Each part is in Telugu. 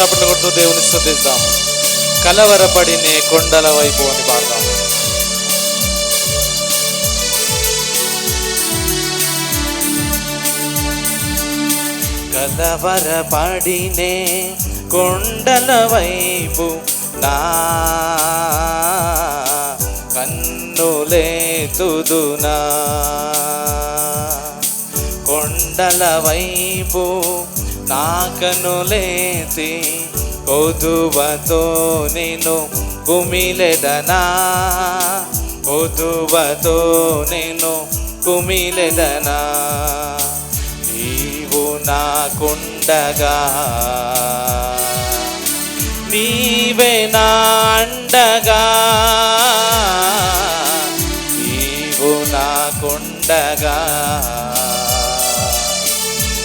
చప్పట్లు కొడుతూ దేవుని స్థుతిద్దాం కలవరపడినే కొండల వైపు అని పాడదాం కలవరపడినే కొండల వైపు నా కన్నులేతుదునా కొండల వైపు నా కనులేతి కొదువతో నేను కుమిలెదనా? కొదువతో నేను కుమిలెదనా? నీవు నాకుండగా నీవే నా అండగా నీవు నాకుండగా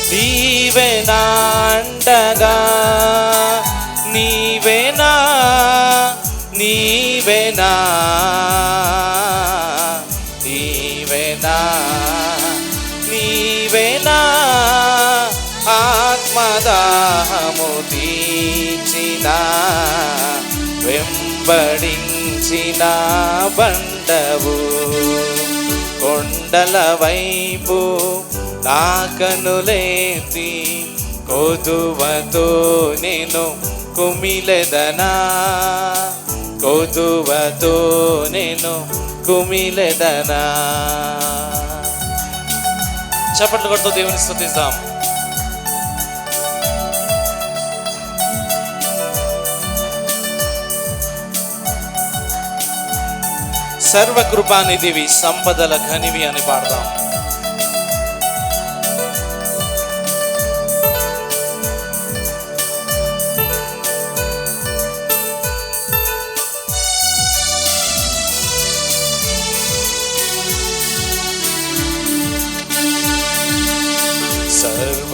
నీవే నా నీవేనా? నీవేనా? నీవేనా? నీవే ఆత్మదాహము తీర్చిన వెంబడించిన బండవు కొండల వైపు నా కనులేతి కొదువతో నేను కుమిలెదనా? కొదువతో నేను కుమిలెదనా? చప్పట్లు కొడుతూ దేవుని స్థుతిస్తాం సర్వకృపానిధివి సంపదల ఘనివి అని పాడదాం.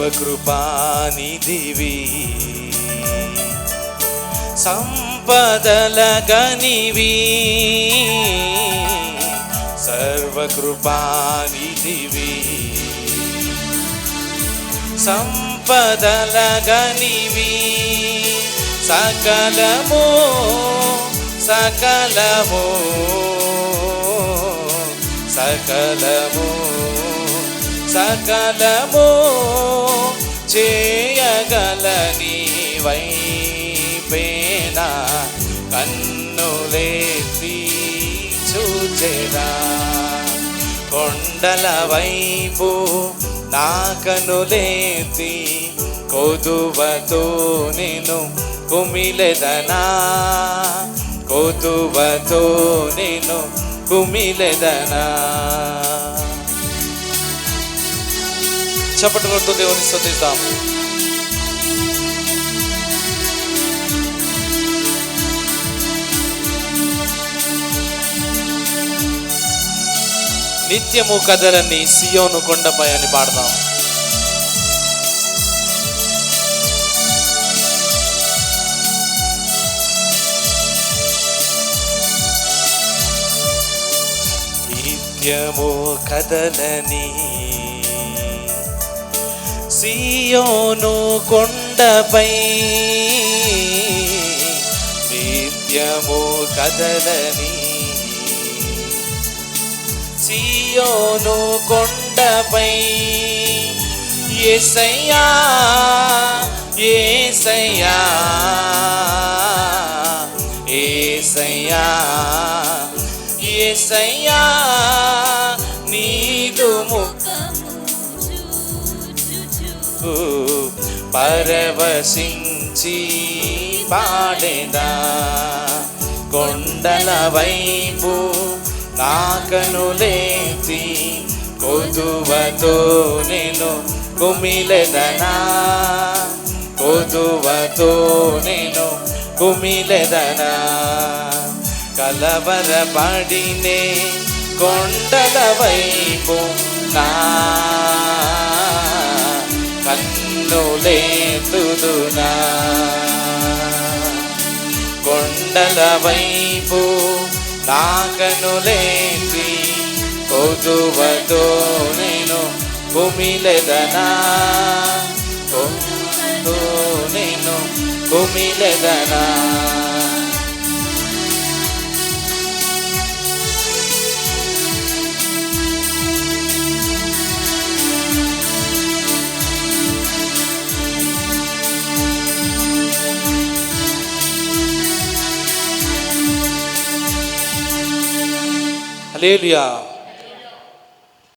సర్వకృపానిధివి సంపదల గనివి సర్వకృపానిధివి. సంపదల గనివి సకలము సకలము సకలము. సకలము చేయగలని వైపేనా కన్నులేసి చూచెదా కొండల వైపు నా కనులేతి కొదువతో నేను కుమిలెదనా. కొదువతో నేను కుమిలెదనా. చప్పటి కొడుతూ దేవుని స్థుతిస్తాం. నిత్యము కదలని సియోను కొండపై అని పాడదాం. నిత్యము కదలని సియోను కొండపై నిత్యము కదలని. సియోను కొండపై ఏసయ్యా ఏసయ్యా ఏసయ్యా ఏసయ్యా. ముక్కు పరవశించి పాడేదా. కొండల వైపు నాకను కనులేతి కొదువతో నేను కుమిలెదనా. కొదువతో నేను కుమిలెదనా. కలవరపడినే కొండల వైపు నా ఎత్తుదునా కొండల వైపు నాకను లేచి కొదువతో నేను కుమిలెదనా నేను కుమిలెదనా Aleluia.